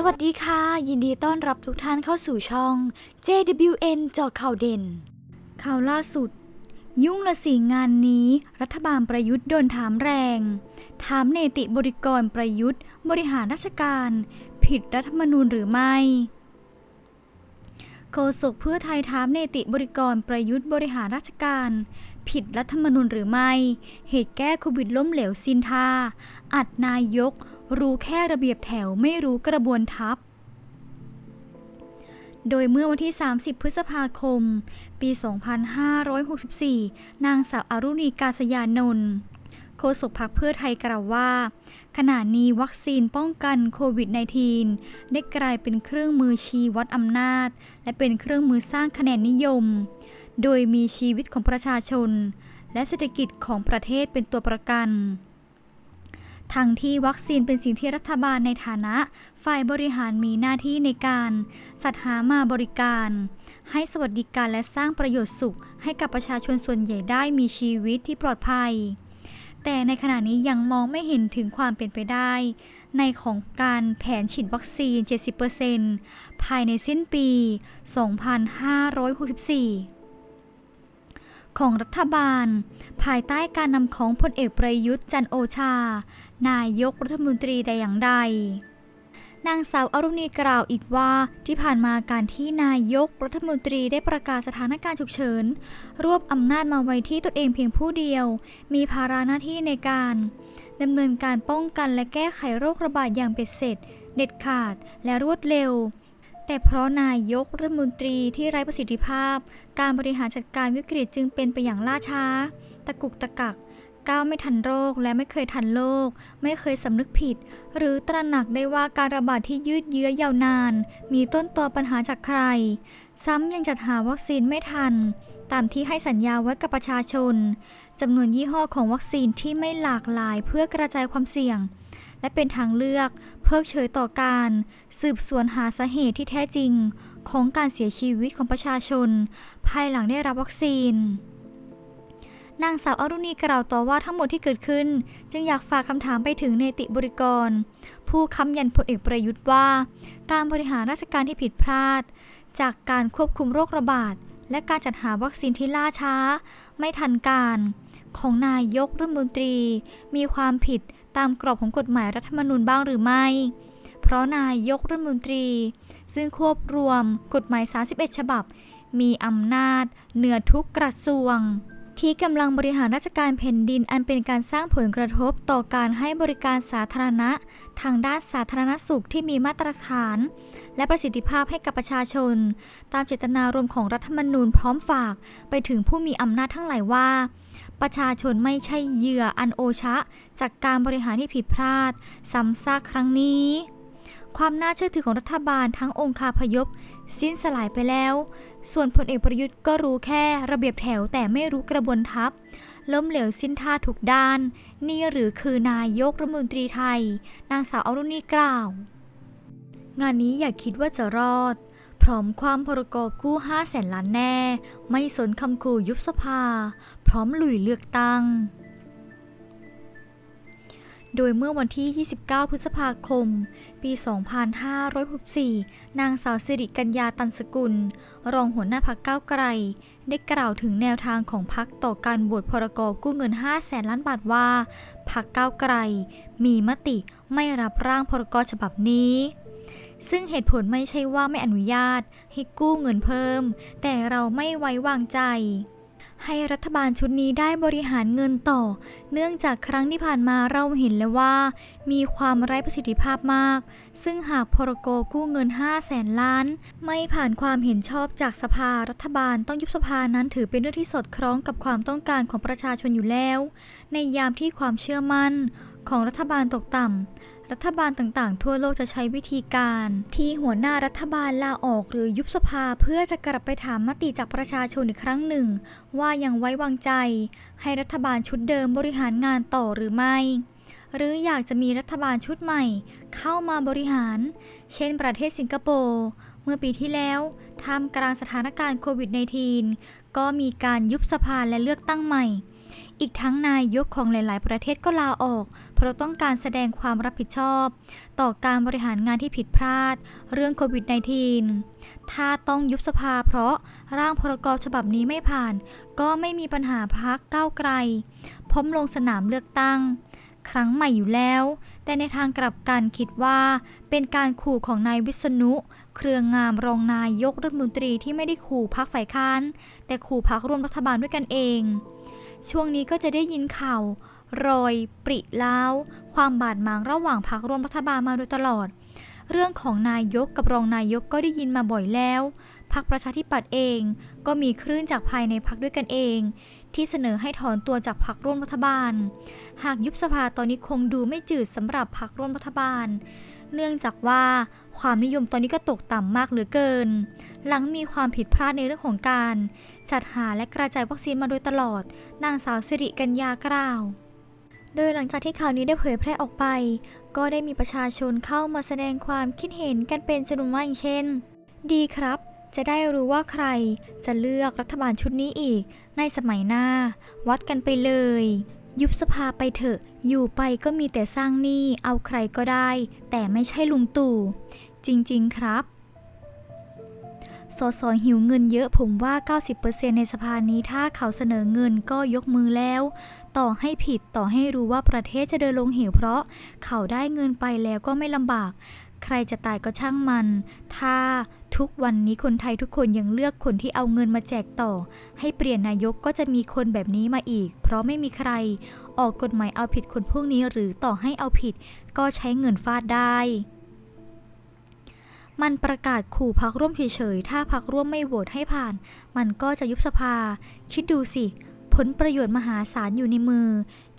สวัสดีค่ะ ยินดีต้อนรับทุกท่านเข้าสู่ช่อง JWN จาะข่าวเด่น ข่าวล่าสุด ยุ่งละสิงานนี้ รัฐบาลประยุทธ์โดนถามแรง ถามเนติบริกรประยุทธ์ บริหารราชการ ผิดรัฐธรรมนูญหรือไม่โฆษกเพื่อไทยถามเนติบริกรประยุทธ์บริหารราชการ ผิดรัฐธรรมนูญหรือไม่ เหตุแก้โควิดล้มเหลวซินทา อัดนายก รู้แค่ระเบียบแถวไม่รู้กระบวนทัพ โดยเมื่อวันที่ 30 พฤษภาคม ปี 2564 นางสาวอารุณีกาศยานนท์โฆษกพรรคเพื่อไทยกล่าวว่า ขณะนี้วัคซีนป้องกันโควิด -19 ได้กลายเป็นเครื่องมือชี้วัดอำนาจ และเป็นเครื่องมือสร้างคะแนนนิยม โดยมีชีวิตของประชาชน และเศรษฐกิจของประเทศเป็นตัวประกัน ทั้งที่วัคซีนเป็นสิ่งที่รัฐบาลในฐานะ ฝ่ายบริหารมีหน้าที่ในการจัดหามาบริการ ให้สวัสดิการและสร้างประโยชน์สุข ให้กับประชาชนส่วนใหญ่ได้มีชีวิตที่ปลอดภัย แต่ในขณะนี้ยังมองไม่เห็นถึงความเป็นไปได้ ในของการแผนฉีดวัคซีน 70%ภายในสิ้นปี 2564 ของรัฐบาล ภายใต้การนำของพลเอกประยุทธ์จันโอชา นายกรัฐมนตรีแต่อย่างใด นางสาวอรุณีกล่าวอีกว่าที่ผ่านมาการที่นายกรัฐมนตรีได้ประกาศสถานการณ์ฉุกเฉิน รวบอำนาจมาไว้ที่ตนเองเพียงผู้เดียว มีภาระหน้าที่ในการดำเนินการป้องกันและแก้ไขโรคระบาดอย่างเป็ดเสร็จ เด็ดขาดและรวดเร็ว แต่เพราะนายกรัฐมนตรีที่ไร้ประสิทธิภาพ การบริหารจัดการวิกฤตจึงเป็นไปอย่างล่าช้า ตะกุกตะกัก ก้าวไม่ทันโรคและไม่เคยทันโลก ไม่เคยสำนึกผิด หรือตระหนักได้ว่าการระบาดที่ยืดเยื้อยาวนาน มีต้นตอปัญหาจากใคร ซ้ำยังจัดหาวัคซีนไม่ทัน ตามที่ให้สัญญาไว้กับประชาชนจำนวนยี่ห้อของวัคซีนที่ไม่หลากหลายเพื่อกระจายความเสี่ยง และเป็นทางเลือก เพิกเฉยต่อการ สืบสวนหาสาเหตุที่แท้จริง ของการเสียชีวิตของประชาชน ภายหลังได้รับวัคซีนนางสาวอรุณีกล่าวต่อว่าทั้งหมดที่เกิดขึ้น จึงอยากฝากคำถามไปถึงเนติบริกร ผู้ค้ำยันพลเอกประยุทธ์ว่า การบริหารราชการที่ผิดพลาด จากการควบคุมโรคระบาด และการจัดหาวัคซีนที่ล่าช้า ไม่ทันการ ของนายกรัฐมนตรี มีความผิด ตามกรอบของกฎหมายรัฐธรรมนูญบ้างหรือไม่ เพราะนายกรัฐมนตรี ซึ่งควบรวมกฎหมาย 31 ฉบับ มีอำนาจเหนือทุกกระทรวง ที่กำลังบริหารราชการแผ่นดินอันเป็นการสร้างผลกระทบต่อการให้บริการสาธารณะ ทางด้านสาธารณสุขที่มีมาตรฐาน และประสิทธิภาพให้กับประชาชน ตามเจตนารมณ์ของรัฐธรรมนูญพร้อมฝากไปถึงผู้มีอำนาจทั้งหลายว่า ประชาชนไม่ใช่เหยื่ออันโอชะ จากการบริหารที่ผิดพลาดซ้ำซากครั้งนี้ ความน่าเชื่อถือของรัฐบาลทั้งองค์คาพยพ สิ้นสลายไปแล้ว ส่วนพลเอกประยุทธ์ก็รู้แค่ระเบียบแถวแต่ไม่รู้กระบวนทัพ ล้มเหลวสิ้นท่าทุกด้าน นี่หรือคือนายกรัฐมนตรีไทย นางสาวอรุณีกล่าว งานนี้อย่าคิดว่าจะรอด พร้อมความพรกกู้5แสนล้านแน่ ไม่สนคำขู่ยุบสภา พร้อมลุยเลือกตั้ง โดยเมื่อวันที่ 29 พฤษภาคม ปี 2564 นางสาวสิริกัญญาตันสกุล รองหัวหน้าพักก้าวไกล ได้กล่าวถึงแนวทางของพักต่อการบวชพรกกู้เงิน 5 แสนล้านบาทว่า พักก้าวไกล มีมติไม่รับร่างพรกฉบับนี้ซึ่งเหตุผลไม่ใช่ว่าไม่อนุญาตให้กู้เงินเพิ่ม แต่เราไม่ไว้วางใจ ให้รัฐบาลชุดนี้ได้บริหารเงินต่อ เนื่องจากครั้งที่ผ่านมาเราเห็นแล้วว่า มีความไร้ประสิทธิภาพมาก ซึ่งหากพรกกู้เงิน5แสนล้าน ไม่ผ่านความเห็นชอบจากสภารัฐบาลต้องยุบสภานั้นถือเป็นเรื่องที่สอดคล้องกับความต้องการของประชาชนอยู่แล้ว ในยามที่ความเชื่อมั่นของรัฐบาลตกต่ำ รัฐบาลต่างๆ ทั่วโลกจะใช้วิธีการที่หัวหน้ารัฐบาลลาออกหรือยุบสภาเพื่อจะกลับไปถามมติจากประชาชนอีกครั้งหนึ่ง ว่ายังไว้วางใจ ให้รัฐบาลชุดเดิมบริหารงานต่อหรือไม่ หรืออยากจะมีรัฐบาลชุดใหม่ เข้ามาบริหาร เช่นประเทศสิงคโปร์เมื่อปีที่แล้วท่ามกลางสถานการณ์โควิด -19 ก็มีการยุบสภาและเลือกตั้งใหม่ อีกทั้งนายยกของหลาย ๆ ประเทศก็ลาออก เพราะต้องการแสดงความรับผิดชอบ ต่อการบริหารงานที่ผิดพลาด เรื่องโควิด -19 ถ้าต้องยุบสภาเพราะร่างพรกฉบับนี้ไม่ผ่าน ก็ไม่มีปัญหาพักก้าวไกล พร้อมลงสนามเลือกตั้ง ครั้งใหม่อยู่แล้ว แต่ในทางกลับกันคิดว่า เป็นการขู่ของนายวิษณุเครืองงามรองนายกรัฐมนตรีที่ไม่ได้ขู่พักฝ่ายค้าน แต่ขู่พักร่วมรัฐบาลด้วยกันเอง ช่วงนี้ก็จะได้ยินข่าวรอย ปริล้าว ความบาดหมางระหว่างพักร่วมรัฐบาลมาโดยตลอด เรื่องของนายกกับรองนายกก็ได้ยินมาบ่อยแล้วพักประชาธิปัตย์เองก็มีคลื่นจากภายในพักด้วยกันเอง ที่เสนอให้ถอนตัวจากพักร่วมรัฐบาล หากยุบสภาตอนนี้คงดูไม่จืดสำหรับพักร่วมรัฐบาล เนื่องจากว่าความนิยมตอนนี้ก็ตกต่ำมากเหลือเกิน หลังมีความผิดพลาดในเรื่องของการ จัดหาและกระจายวัคซีนมาโดยตลอด นางสาวสิริกัญญากล่าว โดยหลังจากที่ข่าวนี้ได้เผยแพร่ออกไป ก็ได้มีประชาชนเข้ามาแสดงความคิดเห็นกันเป็นจำนวนมากอย่างเช่น ดีครับจะได้รู้ว่าใครจะเลือกรัฐบาลชุดนี้อีกในสมัยหน้า วัดกันไปเลย ยุบสภาไปเถอะ อยู่ไปก็มีแต่สร้างหนี้ เอาใครก็ได้ แต่ไม่ใช่ลุงตู่ จริง ๆ ครับ สสหิวเงินเยอะผมว่า 90%ในสภานี้ถ้าเขาเสนอเงินก็ยกมือแล้ว ต่อให้ผิดต่อให้รู้ว่าประเทศจะเดินลงเหวเพราะ เขาได้เงินไปแล้วก็ไม่ลำบาก ใครจะตายก็ช่างมัน ถ้าทุกวันนี้คนไทยทุกคนยังเลือกคนที่เอาเงินมาแจกต่อ ให้เปลี่ยนนายกก็จะมีคนแบบนี้มาอีก เพราะไม่มีใคร ออกกฎหมายเอาผิดคนพวกนี้หรือต่อให้เอาผิด ก็ใช้เงินฟาดได้มันประกาศขู่พักร่วมเฉยๆ ถ้าพักร่วมไม่โหวตให้ผ่าน มันก็จะยุบสภา คิดดูสิ ผลประโยชน์มหาศาลอยู่ในมือ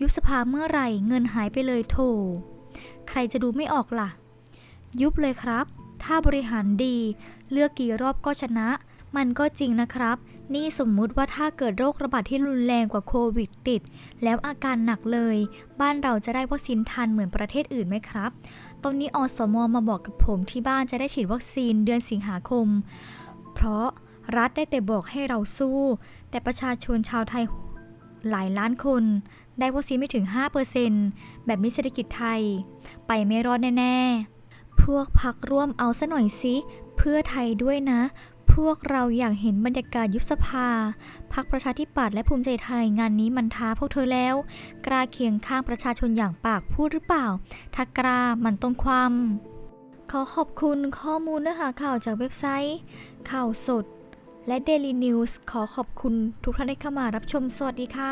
ยุบสภาเมื่อไหร่ เงินหายไปเลยโถ ใครจะดูไม่ออกล่ะ ยุบเลยครับ ถ้าบริหารดี เลือกกี่รอบก็ชนะ มันก็จริงนะครับ นี่สมมุติว่าถ้าเกิดโรคระบาดที่รุนแรงกว่าโควิดติด แล้วอาการหนักเลย บ้านเราจะได้วัคซีนทันเหมือนประเทศอื่นไหมครับ ตอนนี้อสมมาบอกกับผมที่บ้านจะได้ฉีดวัคซีนเดือนสิงหาคม เพราะรัฐได้แต่บอกให้เราสู้ แต่ประชาชนชาวไทยหลายล้านคน ได้วัคซีนไม่ถึง 5%แบบนี้เศรษฐกิจไทย ไปไม่รอดแน่ ๆ พวกพักร่วมเอาซะหน่อยสิเพื่อไทยด้วยนะ พวกเราอยากเห็นบรรยากาศยุบสภาพักประชาธิปัตย์และภูมิใจไทยงานนี้มันท้าพวกเธอแล้ว กล้าเคียงข้างประชาชนอย่างปากพูดหรือเปล่า ถ้ากล้ามันต้องความขอขอบคุณข้อมูลเนื้อหาข่าวจากเว็บไซต์ ข่าวสด และ Daily News ขอขอบคุณทุกท่านที่เข้ามารับชมสวัสดีค่ะ